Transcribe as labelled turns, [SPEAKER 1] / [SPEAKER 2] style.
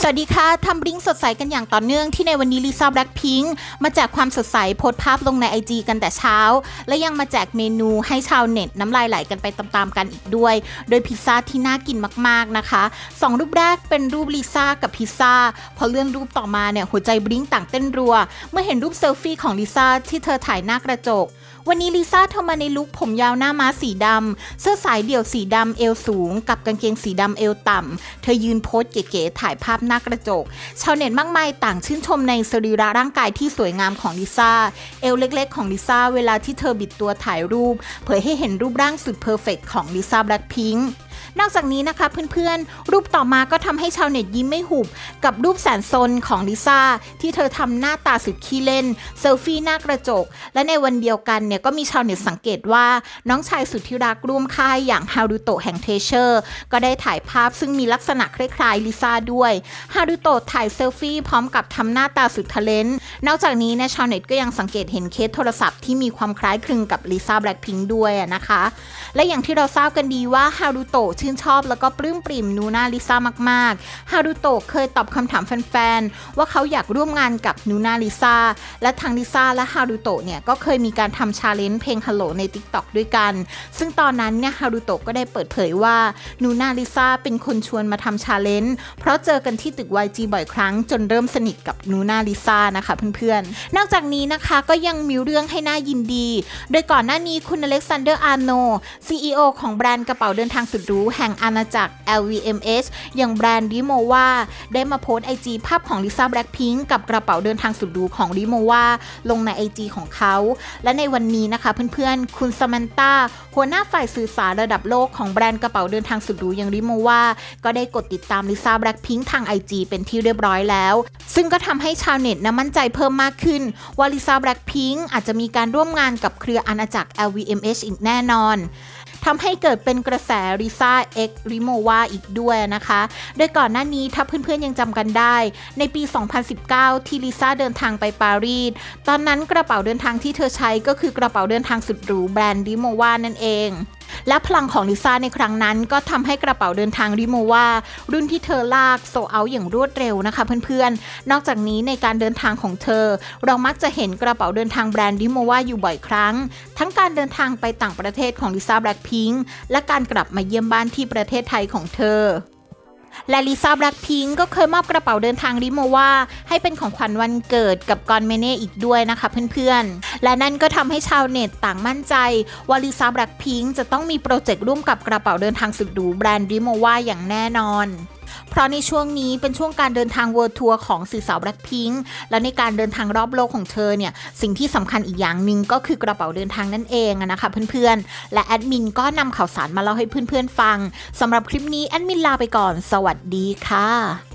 [SPEAKER 1] สวัสดีค่ะทำบลิงสดใสกันอย่างต่อเนื่องที่ในวันนี้ลิซ่าแบล็คพิงค์มาแจกความสดใสโพสภาพลงใน IG กันแต่เช้า และยังมาแจกเมนูให้ชาวเน็ต น้ำลายไหลกันไปตามๆกันอีกด้วย โดยพิซซ่าที่น่ากินมากๆนะคะสองรูปแรกเป็นรูปลิซ่ากับพิซซ่าพอเลื่อนรูปต่อมาเนี่ยหัวใจบลิงต่างเต้นรัว เมื่อเห็นรูปเซลฟี่ของลิซ่าที่เธอถ่ายหน้ากระจก วันนี้ลิซ่าเธอมาในลุคผมยาวหน้าม้าสีดำ เสื้อสายเดี่ยวสีดำเอวสูง กับกางเกงสีดำเอวต่ำ เธอยืนโพสเก๋ๆถ่ายภาพหน้ากระจก ชาวเน็ตมากมายต่างชื่นชมในสรีระร่างกายที่สวยงามของลิซ่า เอวเล็กๆของลิซ่าเวลาที่เธอบิดตัวถ่ายรูป เผยให้เห็นรูปร่างสุดเพอร์เฟกของลิซ่าแบล็คพิงค์ นอกจากนี้นะคะเพื่อนๆ รูปต่อมาก็ทำให้ชาวเน็ตยิ้มไม่หุบ กับรูปแสนซนของลิซ่าที่เธอทำหน้าตาสุดขี้เล่นเซลฟี่หน้ากระจก และในวันเดียวกันเนี่ยก็มีชาวเน็ตสังเกตว่าน้องชายสุดที่รักร่วมค่ายอย่างฮารุโตะแห่งเทเชอร์ก็ได้ถ่ายภาพซึ่งมีลักษณะคล้ายๆลิซ่าด้วยฮารุโตะถ่ายเซลฟี่พร้อมกับทำหน้าตาสุดทะเลนนอกจากนี้นยชาวเน็ตก็ยังสังเกตเห็นเคสโทรศัพท์ที่มีความคล้ายคลึงกับลิซ่าแบล็คพิงค์ด้วยนะคะ และอย่างที่เราทราบกันดีว่าฮารุโตะชื่นชอบ แล้วก็ปลื้มปริ่มนูน่าลิซ่ามากๆ ฮารุโตะเคยตอบคำถามแฟนๆ ว่าเขาอยากร่วมงานกับนูน่าลิซ่า และทางลิซ่าและฮารุโตะเนี่ยก็เคยมีการทำชาเลนจ์เพลงฮัลโหลใน TikTok ด้วยกัน ซึ่งตอนนั้นเนี่ยฮารุโตะก็ได้เปิดเผยว่านูน่าลิซ่าเป็นคนชวนมาทำชาเลนจ์เพราะเจอกันที่ตึก YG บ่อยครั้ง จนเริ่มสนิทกับนูน่าลิซ่านะคะเพื่อนๆ นอกจากนี้นะคะก็ยังมีเรื่องให้น่ายินดี โดยก่อนหน้านี้คุณอเล็กซานเดอร์อาร์โน CEO ของแบรนด์กระเป๋าเดินทางสุดหรูแห่งอาณาจักร LVMH อย่างแบรนด์ริโมวาได้มาโพสไอจีภาพของลิซ่าแบล็คพิงกับกระเป๋าเดินทางสุดหรูของริโมวาลงใน IG ของเขา และในวันนี้นะคะเพื่อนๆ คุณสมันตาหัวหน้าฝ่ายสื่อสารระดับโลกของแบรนด์กระเป๋าเดินทางสุดหรูอย่างริโมวาก็ได้กดติดตามลิซ่าแบล็คพิงทาง IG เป็นที่เรียบร้อยแล้ว ซึ่งก็ทำให้ชาวเน็ตนะมั่นใจเพิ่มมากขึ้นว่าลิซ่าแบล็คพิงอาจจะมีการร่วมงานกับเครืออาณาจักร LVMH อีกแน่นอน ทำให้เกิดเป็นกระแสริซ่าเอ็กริโมวาอีกด้วยนะคะ โดยก่อนหน้านี้ถ้าเพื่อนๆยังจำกันได้ ในปี 2019 ที่ลิซ่าเดินทางไปปารีส ตอนนั้นกระเป๋าเดินทางที่เธอใช้ก็คือกระเป๋าเดินทางสุดหรูแบรนด์ริโมวานั่นเอง และพลังของลิซ่าในครั้งนั้น ก็ทำให้กระเป๋าเดินทางริโมวารุ่นที่เธอลากโซเอาอย่างรวดเร็วนะคะเพื่อนๆ นอกจากนี้ในการเดินทางของเธอ เรามักจะเห็นกระเป๋าเดินทางแบรนด์ริโมวาอยู่บ่อยครั้ง ทั้งการเดินทางไปต่างประเทศของลิซ่าแบล็คพิงค์และการกลับมาเยี่ยมบ้านที่ประเทศไทยของเธอ และลิซ่าแบล็คพิงก็เคยมอบกระเป๋าเดินทางริโมวาให้เป็นของขวัญวันเกิดกับกอนเมเน่อีกด้วยนะคะเพื่อนๆ และนั่นก็ทำให้ชาวเน็ตต่างมั่นใจ ว่าลิซ่าแบล็คพิงจะต้องมีโปรเจกต์ร่วมกับกระเป๋าเดินทางสุดหรูแบรนด์ริโมวาอย่างแน่นอน เพราะในช่วงนี้เป็นช่วงการเดินทางเวิร์ทัวร์ของสื่อสาวแบล็คพิงค์และในการเดินทางรอบโลกของเธอเนี่ย สิ่งที่สำคัญอีกอย่างหนึ่งก็คือกระเป๋าเดินทางนั่นเองนะคะเพื่อนๆ และแอดมินก็นำข่าวสารมาเล่าให้เพื่อนๆฟังสำหรับคลิปนี้แอดมินลาไปก่อน สวัสดีค่ะ